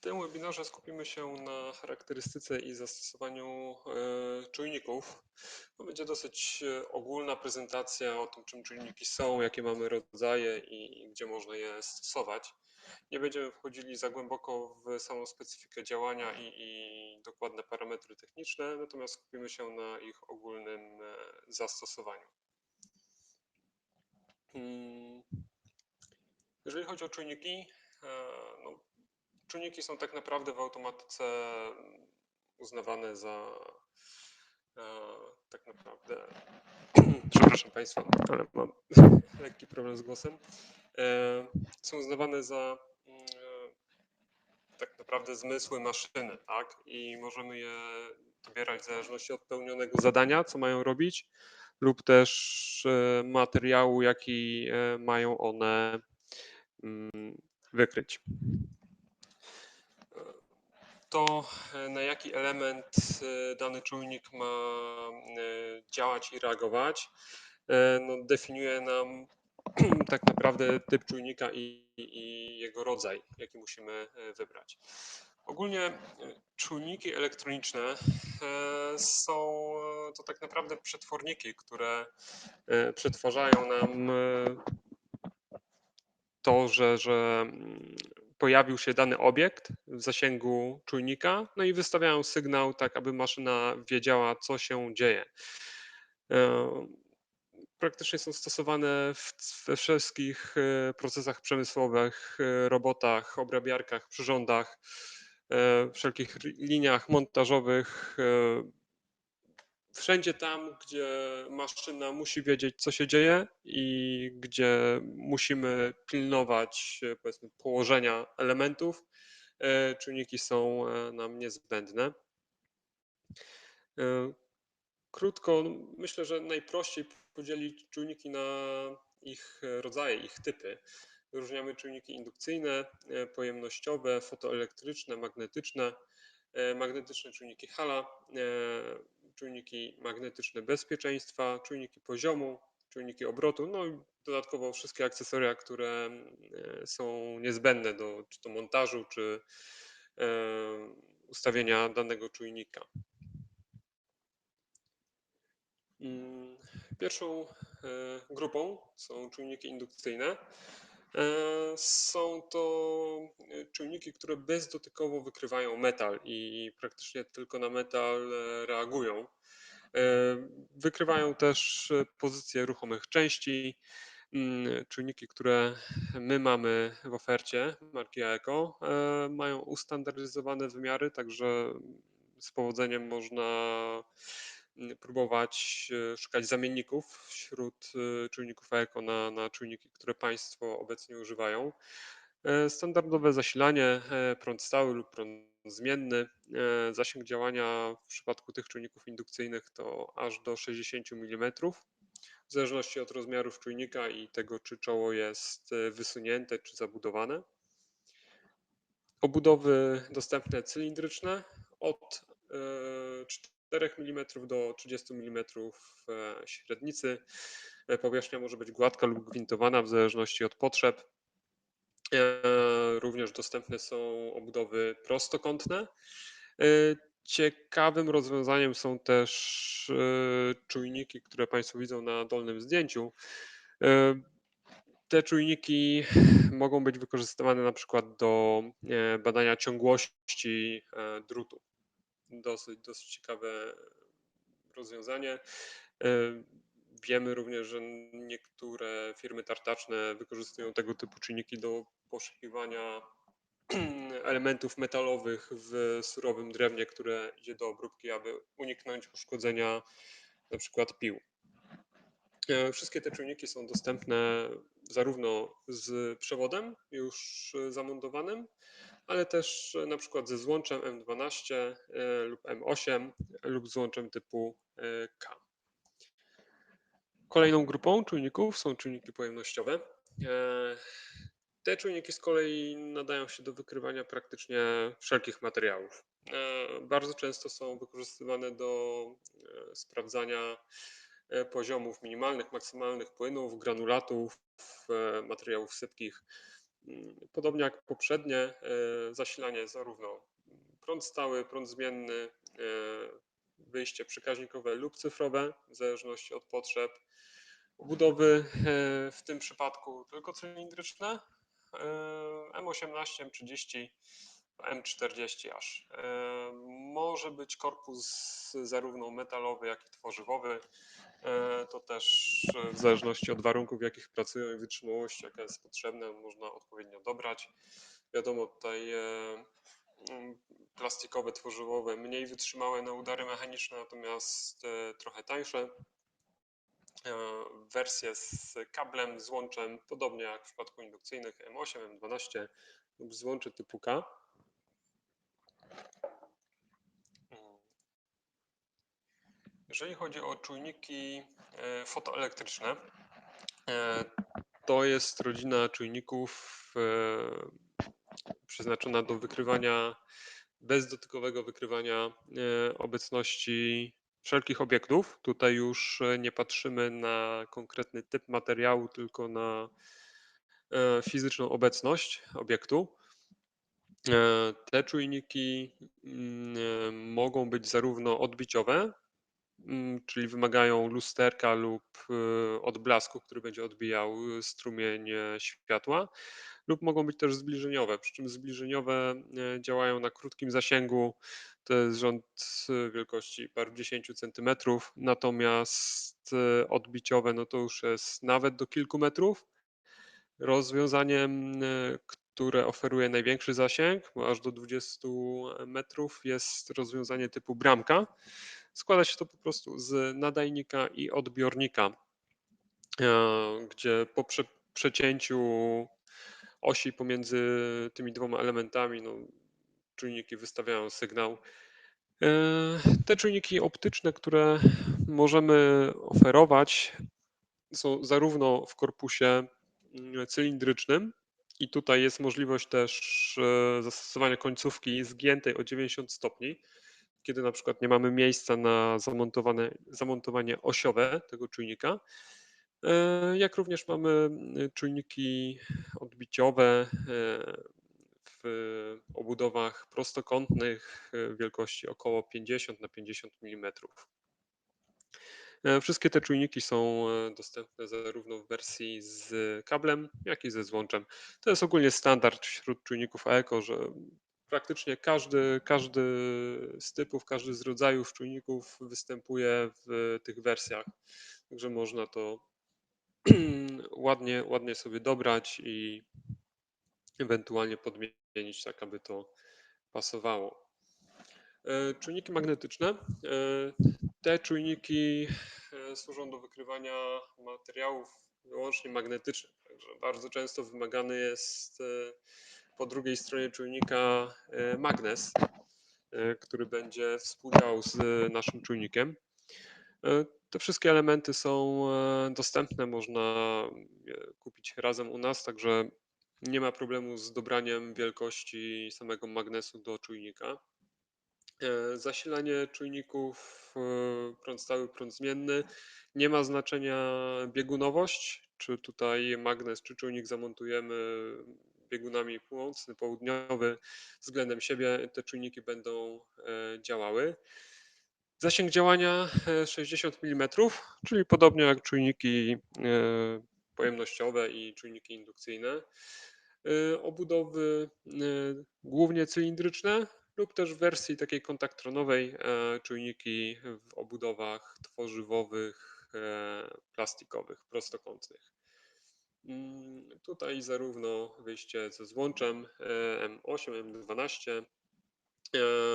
tym webinarze skupimy się na charakterystyce i zastosowaniu e, czujników. To będzie dosyć e, ogólna prezentacja o tym, czym czujniki są, jakie mamy rodzaje i gdzie można je stosować. Nie będziemy wchodzili za głęboko w samą specyfikę działania i, i dokładne parametry techniczne, natomiast skupimy się na ich ogólnym e, zastosowaniu. Hmm. Jeżeli chodzi o czujniki, no, czujniki są tak naprawdę w automatyce uznawane za e, tak naprawdę, przepraszam Państwa, ale mam lekki problem z głosem, e, są uznawane za mm, e, tak naprawdę zmysły maszyny, tak? I możemy je dobierać w zależności od pełnionego zadania, co mają robić, lub też materiału, jaki mają one mm, wykryć to, e, na jaki element e, dany czujnik ma e, działać i reagować, no, definiuje nam tak naprawdę typ czujnika i, i, jego rodzaj, jaki musimy wybrać. Ogólnie czujniki elektroniczne są to tak naprawdę przetworniki, które przetwarzają nam to, że, że mm, pojawił się dany obiekt w zasięgu czujnika, no i wystawiają sygnał, tak aby maszyna wiedziała, co się dzieje. E, praktycznie są stosowane we wszystkich e, procesach przemysłowych, e, robotach, obrabiarkach, przyrządach, wszelkich liniach montażowych, wszędzie tam, gdzie maszyna musi wiedzieć, co się dzieje i gdzie musimy pilnować powiedzmy, położenia elementów, e, czujniki są e, nam niezbędne. E, krótko, myślę, że najprościej podzielić czujniki na ich rodzaje, ich typy. Wyróżniamy czujniki indukcyjne, pojemnościowe, fotoelektryczne, magnetyczne, magnetyczne czujniki Hala, czujniki magnetyczne bezpieczeństwa, czujniki poziomu, czujniki obrotu, no i dodatkowo wszystkie akcesoria, które e, są niezbędne do czy to montażu, czy e, ustawienia danego czujnika. Mm, pierwszą e, grupą są czujniki indukcyjne. Są to czujniki, które bezdotykowo wykrywają metal i praktycznie tylko na metal reagują. Wykrywają też pozycję ruchomych części, mm, czujniki, które my mamy w ofercie marki AECO, mają ustandaryzowane wymiary, także z powodzeniem można próbować e, szukać zamienników wśród e, czujników ECO na, na czujniki, które Państwo obecnie używają. E, standardowe zasilanie, prąd stały lub prąd zmienny. Zasięg działania w przypadku tych czujników indukcyjnych to aż do 60 mm. W zależności od rozmiarów czujnika i tego, czy czoło jest wysunięte czy zabudowane. Obudowy dostępne cylindryczne od 4 mm do 30 mm średnicy. E, powierzchnia może być gładka lub gwintowana w zależności od potrzeb. E, również dostępne są obudowy prostokątne. E, ciekawym rozwiązaniem są też czujniki, które Państwo widzą na dolnym zdjęciu. Te czujniki mogą być wykorzystywane na przykład do badania ciągłości drutu dosyć, dosyć ciekawe rozwiązanie. E, wiemy również, że niektóre firmy tartaczne wykorzystują tego typu czynniki do poszukiwania elementów metalowych w surowym drewnie, które idzie do obróbki, aby uniknąć uszkodzenia na przykład pił. E, wszystkie te czujniki są dostępne zarówno z przewodem już zamontowanym, ale też e, na przykład ze złączem M12 e, lub M8 lub złączem typu e, K. Kolejną grupą czujników są czujniki pojemnościowe. Te czujniki z kolei nadają się do wykrywania praktycznie wszelkich materiałów. Bardzo często są wykorzystywane do sprawdzania poziomów minimalnych, maksymalnych płynów, granulatów, materiałów sypkich podobnie jak poprzednie, e, zasilanie zarówno prąd stały, prąd zmienny, e, wyjście przekaźnikowe lub cyfrowe, w zależności od potrzeb. Budowy w tym przypadku tylko cylindryczne, M18, M30, M40 aż. Może być korpus zarówno metalowy, jak i tworzywowy. E, to też e, w zależności od warunków, w jakich pracują i wytrzymałości, jaka jest potrzebna, można odpowiednio dobrać. Wiadomo, tutaj e, plastikowe, tworzywowe, mniej wytrzymałe na udary mechaniczne, natomiast trochę tańsze. Wersje z kablem, z łączem, podobnie jak w przypadku indukcyjnych M8, M12 lub złączy typu K. Jeżeli chodzi o czujniki e, fotoelektryczne, e, to jest rodzina czujników e, przeznaczona do wykrywania, bezdotykowego wykrywania obecności wszelkich obiektów. Tutaj już nie patrzymy na konkretny typ materiału, tylko na fizyczną obecność obiektu. Te czujniki mm, mogą być zarówno odbiciowe, czyli wymagają lusterka lub y, odblasku, który będzie odbijał y, strumień światła, lub mogą być też zbliżeniowe, przy czym zbliżeniowe e, działają na krótkim zasięgu, to jest rząd wielkości parudziesięciu centymetrów, natomiast odbiciowe no to już jest nawet do kilku metrów. Rozwiązaniem, które oferuje największy zasięg, aż do 20 metrów, jest rozwiązanie typu bramka Składa się to po prostu z nadajnika i odbiornika, e, gdzie po prze, przecięciu osi pomiędzy tymi dwoma elementami no, czujniki wystawiają sygnał. E, te czujniki optyczne, które możemy oferować, są zarówno w korpusie mm, cylindrycznym, i tutaj jest możliwość też e, zastosowania końcówki zgiętej o 90 stopni, kiedy na przykład nie mamy miejsca na zamontowane, zamontowanie osiowe tego czujnika, e, jak również mamy e, czujniki odbiciowe e, w obudowach prostokątnych wielkości około 50 na 50 mm. Wszystkie te czujniki są dostępne zarówno w wersji z kablem, jak i ze złączem. To jest ogólnie standard wśród czujników ECO, że praktycznie każdy, każdy z typów, każdy z rodzajów czujników występuje w tych wersjach. Także można to ładnie, ładnie sobie dobrać i ewentualnie podmienić tak, aby to pasowało. E, czujniki magnetyczne. E, te czujniki e, służą do wykrywania materiałów wyłącznie magnetycznych. Także bardzo często wymagany jest po drugiej stronie czujnika e, magnes, e, który będzie współdziałał z naszym czujnikiem. E, te wszystkie elementy są dostępne, można kupić razem u nas, także nie ma problemu z dobraniem wielkości samego magnesu do czujnika. Zasilanie czujników prąd stały, prąd zmienny. Nie ma znaczenia biegunowość, czy tutaj magnes, czy czujnik zamontujemy biegunami północny, południowy względem siebie te czujniki będą e, działały. Zasięg działania 60 e, mm, czyli podobnie jak czujniki e, pojemnościowe i czujniki indukcyjne. Obudowy głównie cylindryczne lub też w wersji takiej kontaktronowej czujniki w obudowach tworzywowych, plastikowych, prostokątnych. Mm, tutaj zarówno wyjście ze złączem M8, e, M12 e,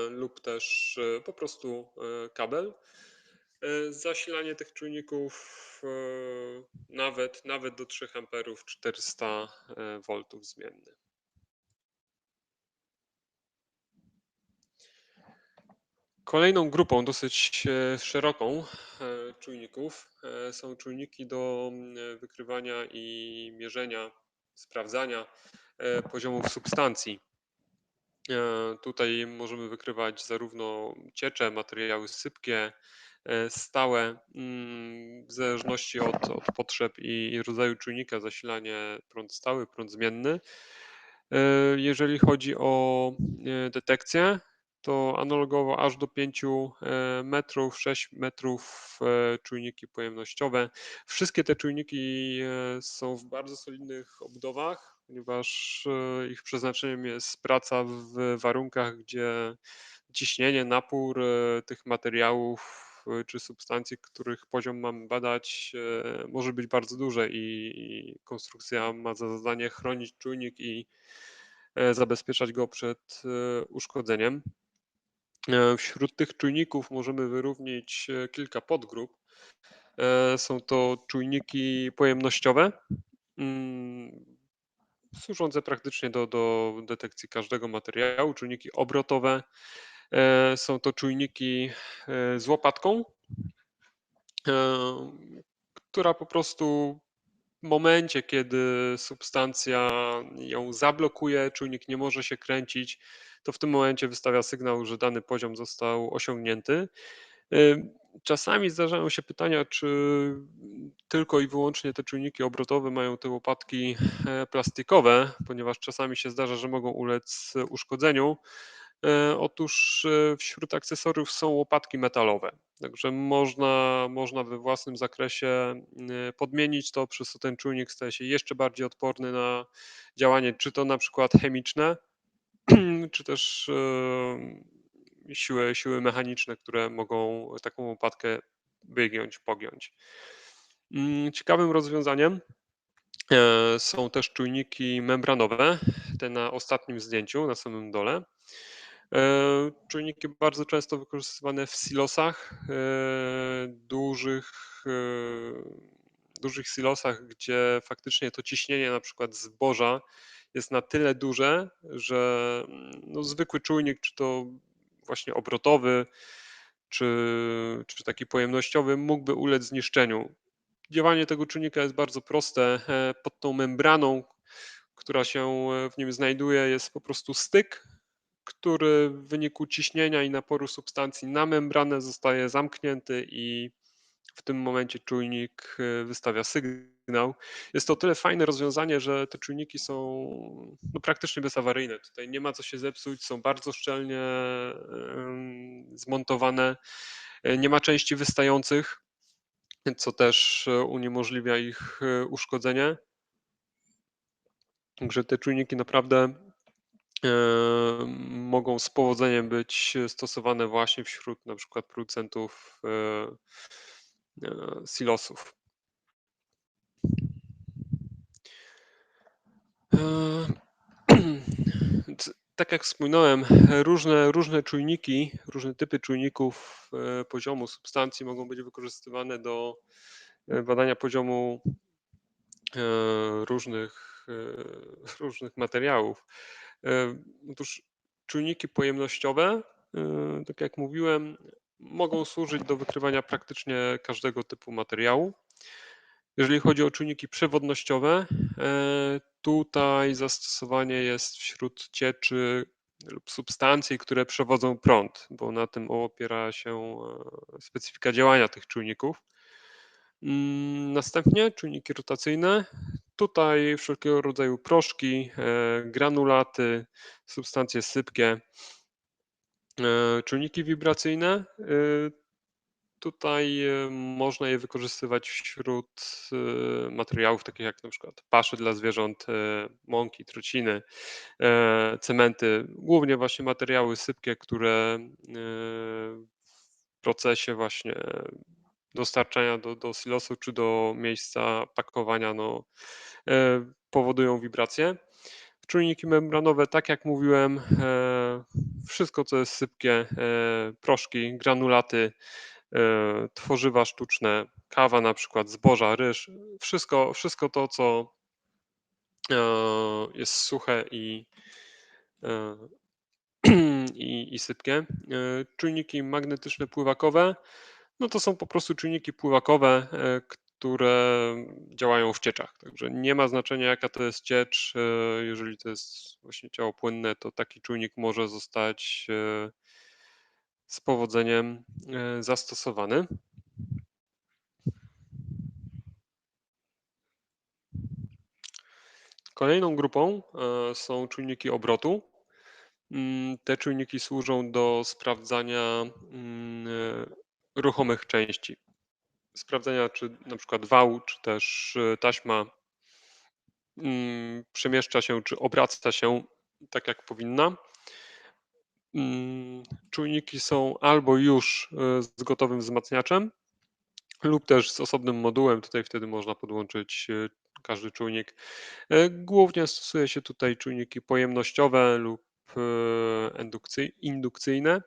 lub też e, po prostu kabel. Zasilanie tych czujników nawet, nawet do 3 A 400 V zmienny. Kolejną grupą dosyć e, szeroką e, czujników e, są czujniki do wykrywania i mierzenia, sprawdzania poziomów substancji. Tutaj możemy wykrywać zarówno ciecze, materiały sypkie, stałe, mm, w zależności od, od potrzeb i rodzaju czujnika, zasilanie prąd stały, prąd zmienny jeżeli chodzi o, detekcję, to analogowo aż do 5 e, metrów, 6 metrów, czujniki pojemnościowe. Wszystkie te czujniki, są w bardzo solidnych obudowach, ponieważ, ich przeznaczeniem jest praca w warunkach, gdzie ciśnienie, napór, tych materiałów, czy substancji, których poziom mamy badać, może być bardzo duże i konstrukcja ma za zadanie chronić czujnik i E, zabezpieczać go przed e, uszkodzeniem. E, wśród tych czujników możemy wyróżnić kilka podgrup. Są to czujniki pojemnościowe, mm, służące praktycznie do, do detekcji każdego materiału, czujniki obrotowe. Są to czujniki z łopatką, która po prostu momencie, kiedy substancja ją zablokuje, czujnik nie może się kręcić, to w tym momencie wystawia sygnał, że dany poziom został osiągnięty. Czasami zdarzają się pytania, czy tylko i wyłącznie te czujniki obrotowe mają te łopatki e, plastikowe, ponieważ czasami się zdarza, że mogą ulec uszkodzeniu. E, otóż e, wśród akcesoriów są łopatki metalowe, także można, można we własnym zakresie e, podmienić to, przez co ten czujnik staje się jeszcze bardziej odporny na działanie, czy to na przykład chemiczne, czy też siły, siły mechaniczne, które mogą taką łopatkę wygiąć, pogiąć. Mm, ciekawym rozwiązaniem są też czujniki membranowe, te na ostatnim zdjęciu, na samym dole. E, czujniki bardzo często wykorzystywane w silosach, e, dużych, e, dużych silosach, gdzie faktycznie to ciśnienie na przykład zboża jest na tyle duże, że mm, no, zwykły czujnik, czy to właśnie obrotowy, czy, czy taki pojemnościowy, mógłby ulec zniszczeniu. Działanie tego czujnika jest bardzo proste. Pod tą membraną, która się w nim znajduje, jest po prostu styk, który w wyniku ciśnienia i naporu substancji na membranę zostaje zamknięty i w tym momencie czujnik y, wystawia sygnał. Jest to o tyle fajne rozwiązanie, że te czujniki są no, praktycznie bezawaryjne. Tutaj nie ma co się zepsuć, są bardzo szczelnie zmontowane, y, nie ma części wystających, co też y, uniemożliwia ich uszkodzenie. Także te czujniki naprawdę mogą z powodzeniem być stosowane właśnie wśród na przykład producentów e, e, silosów. E, tak jak wspominałem, różne, różne czujniki, różne typy czujników poziomu substancji mogą być wykorzystywane do badania poziomu różnych, różnych materiałów. Otóż czujniki pojemnościowe, e, tak jak mówiłem, mogą służyć do wykrywania praktycznie każdego typu materiału. Jeżeli chodzi o czujniki przewodnościowe, e, tutaj zastosowanie jest wśród cieczy lub substancji, które przewodzą prąd, bo na tym opiera się e, specyfika działania tych czujników. Mm, następnie czujniki rotacyjne. Tutaj wszelkiego rodzaju proszki, e, granulaty, substancje sypkie, e, czujniki wibracyjne. E, tutaj można je wykorzystywać wśród materiałów takich jak na przykład pasze dla zwierząt, mąki, trociny, cementy, głównie właśnie materiały sypkie, które w procesie właśnie dostarczania do, do silosu czy do miejsca pakowania no, e, powodują wibracje. Czujniki membranowe, tak jak mówiłem, e, wszystko co jest sypkie, e, proszki, granulaty, tworzywa sztuczne, kawa na przykład, zboża, ryż, wszystko, wszystko to, co jest suche i, i, i sypkie. Czujniki magnetyczne pływakowe, no to są po prostu czynniki pływakowe, e, które działają w cieczach. Także nie ma znaczenia, jaka to jest ciecz. E, jeżeli to jest właśnie ciało płynne, to taki czujnik może zostać e, z powodzeniem zastosowany. Kolejną grupą, są czujniki obrotu. Mm, te czujniki służą do sprawdzania, mm, ruchomych części. Sprawdzania, czy na przykład wał, czy też, e, taśma mm, przemieszcza się, czy obraca się tak, jak powinna. Mm, czujniki są albo już, z gotowym wzmacniaczem lub też z osobnym modułem. Tutaj wtedy można podłączyć, każdy czujnik. Głównie stosuje się tutaj czujniki pojemnościowe lub, indukcyjne.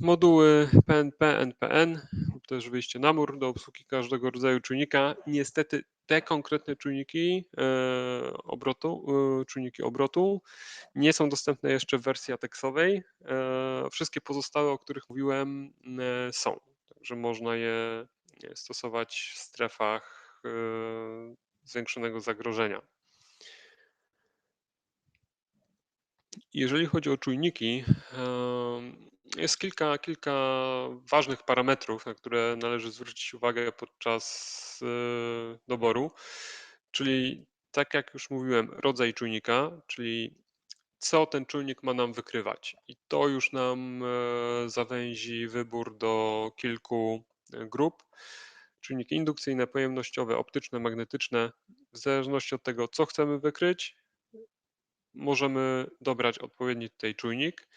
Moduły PNP, NPN lub też wyjście na mur do obsługi każdego rodzaju czujnika. Niestety te konkretne czujniki obrotu, czujniki obrotu nie są dostępne jeszcze w wersji ateksowej. Wszystkie pozostałe, o których mówiłem, są. Także można je stosować w strefach zwiększonego zagrożenia. Jeżeli chodzi o czujniki, jest kilka, kilka ważnych parametrów, na które należy zwrócić uwagę podczas doboru. Czyli tak jak już mówiłem, rodzaj czujnika, czyli co ten czujnik ma nam wykrywać. I to już nam zawęzi wybór do kilku grup. Czujniki indukcyjne, pojemnościowe, optyczne, magnetyczne. W zależności od tego, co chcemy wykryć, możemy dobrać odpowiedni tutaj czujnik.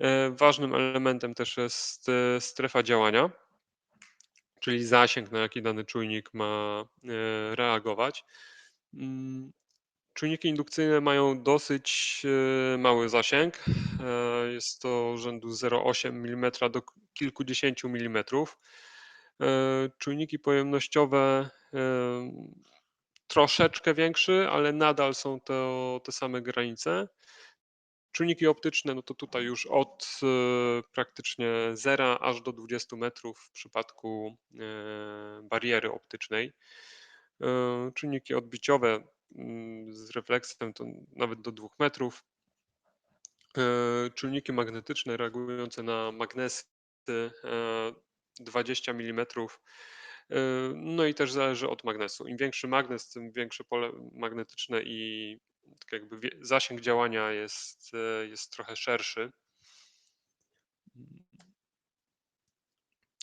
E, ważnym elementem też jest e, strefa działania, czyli zasięg, na jaki dany czujnik ma e, reagować. Mm, czujniki indukcyjne mają dosyć mały zasięg. Jest to rzędu 0,8 mm do kilkudziesięciu milimetrów. Czujniki pojemnościowe troszeczkę większy, ale nadal są to te same granice. Czujniki optyczne, no to tutaj już od praktycznie 0 aż do 20 metrów w przypadku bariery optycznej. Czynniki odbiciowe mm, z refleksem to nawet do 2 metrów. Czujniki magnetyczne reagujące na magnesy 20 mm. No i też zależy od magnesu. Im większy magnes, tym większe pole magnetyczne i tak jakby zasięg działania jest, jest trochę szerszy.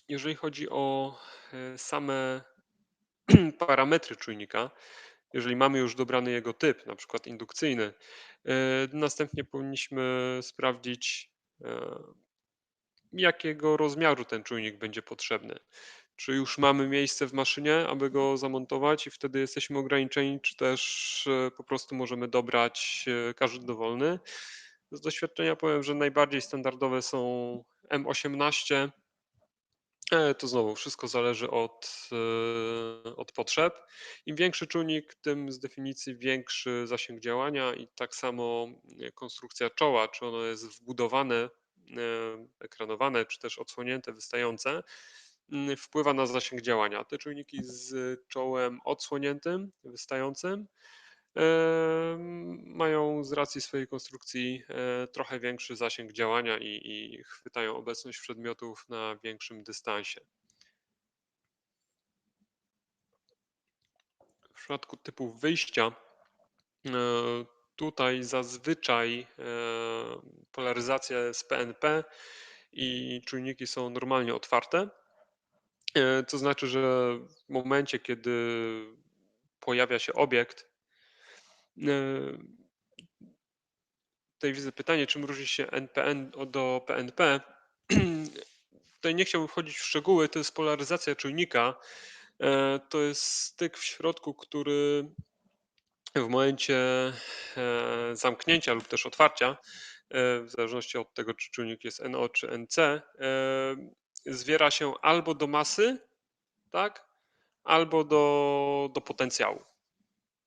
Jeżeli chodzi o e, same parametry czujnika, jeżeli mamy już dobrany jego typ, na przykład indukcyjny, e, następnie powinniśmy sprawdzić, e, jakiego rozmiaru ten czujnik będzie potrzebny. Czy już mamy miejsce w maszynie, aby go zamontować i wtedy jesteśmy ograniczeni, czy też po prostu możemy dobrać każdy dowolny. Z doświadczenia powiem, że najbardziej standardowe są M18, E, to znowu wszystko zależy od, e, od potrzeb. Im większy czujnik, tym z definicji większy zasięg działania i tak samo e, konstrukcja czoła, czy ono jest wbudowane, ekranowane, czy też odsłonięte, wystające, wpływa na zasięg działania. Te czujniki z czołem odsłoniętym, wystającym mają z racji swojej konstrukcji e, trochę większy zasięg działania i, i chwytają obecność przedmiotów na większym dystansie. W przypadku typu wyjścia, e, tutaj zazwyczaj e, polaryzacja jest PNP i czujniki są normalnie otwarte. To znaczy, że w momencie, kiedy pojawia się obiekt, Yy, tutaj widzę pytanie, czym różni się NPN do PNP. Tutaj nie chciałbym wchodzić w szczegóły, to jest polaryzacja czujnika. E, to jest styk w środku, który w momencie e, zamknięcia lub też otwarcia, e, w zależności od tego, czy czujnik jest NO czy NC, zwiera się albo do masy, tak, albo do, do potencjału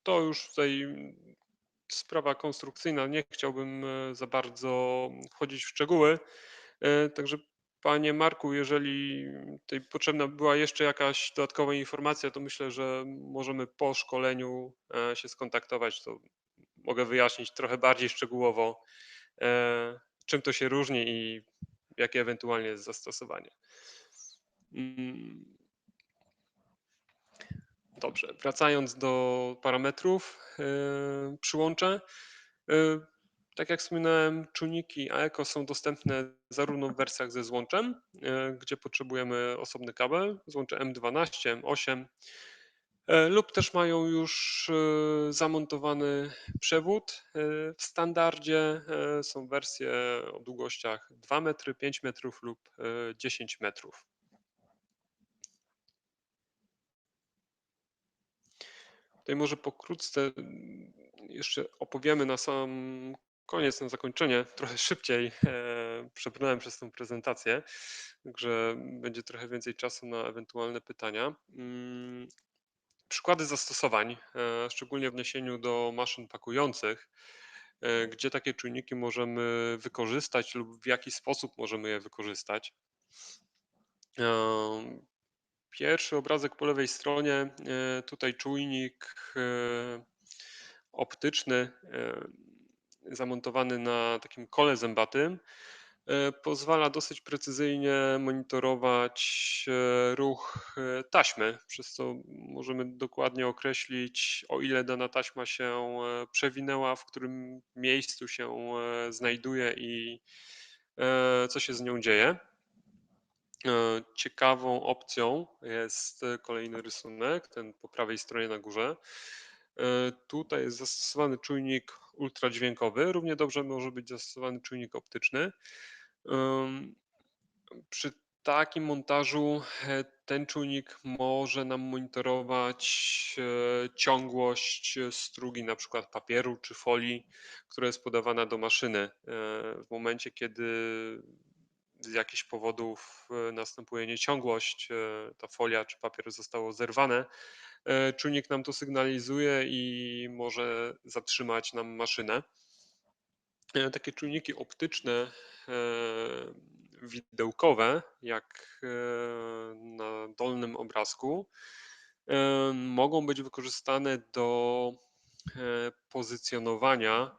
to już tutaj sprawa konstrukcyjna, nie chciałbym e, za bardzo wchodzić w szczegóły. E, także Panie Marku, jeżeli tutaj potrzebna była jeszcze jakaś dodatkowa informacja, to myślę, że możemy po szkoleniu e, się skontaktować, to mogę wyjaśnić trochę bardziej szczegółowo, czym to się różni i jakie ewentualnie jest zastosowanie. Mm. Dobrze, wracając do parametrów, yy, przyłącza. Yy, tak jak wspominałem, czujniki AECO są dostępne zarówno w wersjach ze złączem, yy, gdzie potrzebujemy osobny kabel, złącze M12, M8, yy, lub też mają już yy, zamontowany przewód. Yy, W standardzie są wersje o długościach 2 metry, 5 metrów lub yy, 10 metrów. Tutaj może pokrótce mm, jeszcze opowiemy na sam koniec, na zakończenie, trochę szybciej e, przebrnąłem przez tą prezentację, także będzie trochę więcej czasu na ewentualne pytania. Przykłady zastosowań, e, szczególnie w odniesieniu do maszyn pakujących, e, gdzie takie czujniki możemy wykorzystać lub w jaki sposób możemy je wykorzystać. E, Pierwszy obrazek po lewej stronie, tutaj czujnik optyczny zamontowany na takim kole zębatym pozwala dosyć precyzyjnie monitorować e, ruch e, taśmy, przez co możemy dokładnie określić, o ile dana taśma się e, przewinęła, w którym miejscu się e, znajduje i e, co się z nią dzieje. E, Ciekawą opcją jest e, kolejny rysunek, ten po prawej stronie na górze. E, Tutaj jest zastosowany czujnik ultradźwiękowy. Równie dobrze może być zastosowany czujnik optyczny. Przy takim montażu e, ten czujnik może nam monitorować e, ciągłość strugi, na przykład papieru czy folii, która jest podawana do maszyny. E, W momencie, kiedy z jakichś powodów e, następuje nieciągłość, e, ta folia czy papier zostało zerwane, e, czujnik nam to sygnalizuje i może zatrzymać nam maszynę. E, Takie czujniki optyczne, e, widełkowe, jak e, na dolnym obrazku, mogą być wykorzystane do pozycjonowania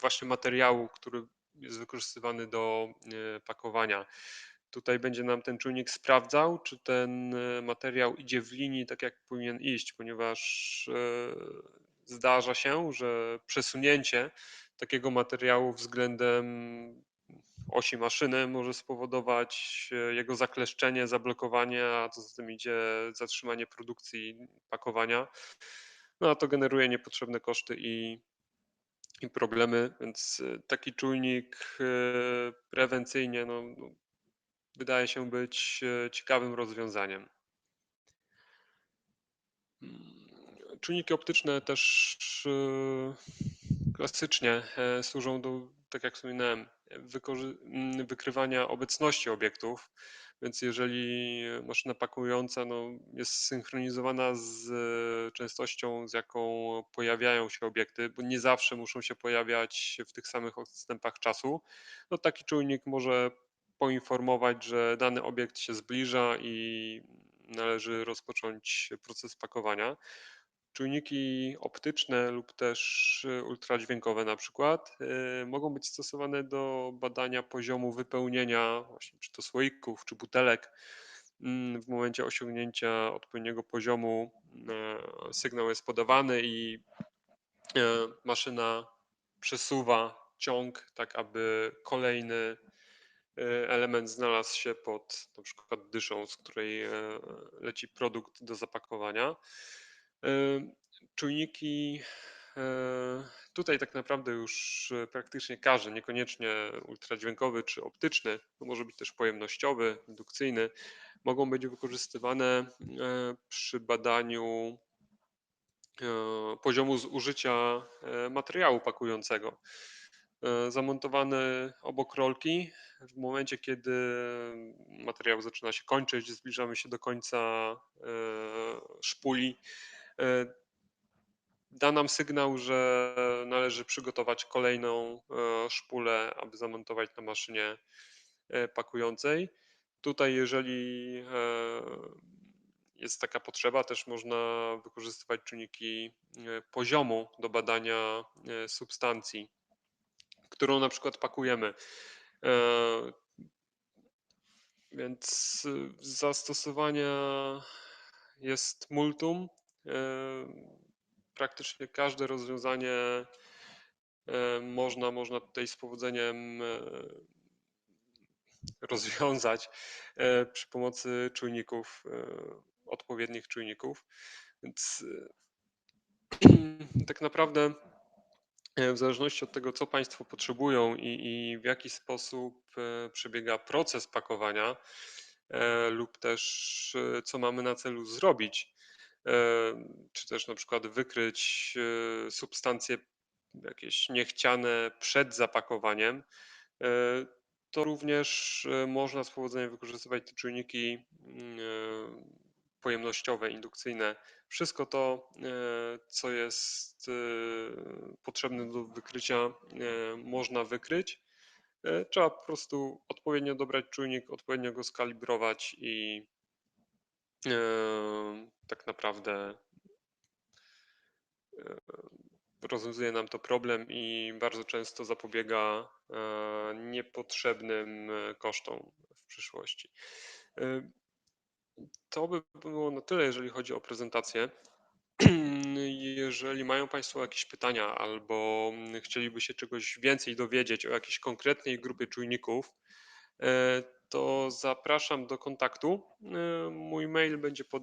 właśnie materiału, który jest wykorzystywany do pakowania. Tutaj będzie nam ten czujnik sprawdzał, czy ten materiał idzie w linii tak, jak powinien iść, ponieważ zdarza się, że przesunięcie takiego materiału względem osi maszyny może spowodować e, jego zakleszczenie, zablokowanie, a co za tym idzie zatrzymanie produkcji pakowania. No a to generuje niepotrzebne koszty i, i problemy, więc e, taki czujnik e, prewencyjnie no, no, wydaje się być ciekawym rozwiązaniem. Mm, Czujniki optyczne też e, klasycznie e, służą do, tak jak wspominałem, wykorzy- m, wykrywania obecności obiektów. Więc jeżeli maszyna pakująca no, jest synchronizowana z e, częstością, z jaką pojawiają się obiekty, bo nie zawsze muszą się pojawiać w tych samych odstępach czasu, no taki czujnik może poinformować, że dany obiekt się zbliża i należy rozpocząć proces pakowania. Czujniki optyczne lub też y, ultradźwiękowe na przykład y, mogą być stosowane do badania poziomu wypełnienia właśnie czy to słoików, czy butelek. Mm, W momencie osiągnięcia odpowiedniego poziomu e, sygnał jest podawany i maszyna przesuwa ciąg tak, aby kolejny element znalazł się pod na przykład dyszą, z której leci produkt do zapakowania. Czujniki e, tutaj tak naprawdę już e, praktycznie każdy, niekoniecznie ultradźwiękowy czy optyczny, to może być też pojemnościowy, indukcyjny, mogą być wykorzystywane e, przy badaniu poziomu zużycia materiału pakującego. Zamontowany obok rolki, w momencie kiedy materiał zaczyna się kończyć, zbliżamy się do końca szpuli, da nam sygnał, że należy przygotować kolejną e, szpulę, aby zamontować na maszynie e, pakującej. Tutaj, jeżeli e, jest taka potrzeba, też można wykorzystywać czynniki e, poziomu do badania e, substancji, którą na przykład pakujemy. E, Więc zastosowania jest multum. Praktycznie każde rozwiązanie e, można, można tutaj z powodzeniem e, rozwiązać e, przy pomocy czujników, odpowiednich czujników. Więc tak naprawdę w zależności od tego, co Państwo potrzebują i, i w jaki sposób przebiega proces pakowania, lub też co mamy na celu zrobić, czy też na przykład wykryć e, substancje jakieś niechciane przed zapakowaniem, e, to również e, można z powodzeniem wykorzystywać te czujniki mm, e, pojemnościowe, indukcyjne. Wszystko to, co jest potrzebne do wykrycia, można wykryć. Trzeba po prostu odpowiednio dobrać czujnik, odpowiednio go skalibrować i tak naprawdę rozwiązuje nam to problem i bardzo często zapobiega niepotrzebnym kosztom w przyszłości. To by było na tyle, jeżeli chodzi o prezentację. Jeżeli mają Państwo jakieś pytania albo chcieliby się czegoś więcej dowiedzieć o jakiejś konkretnej grupie czujników, to zapraszam do kontaktu. E, Mój mail będzie podany.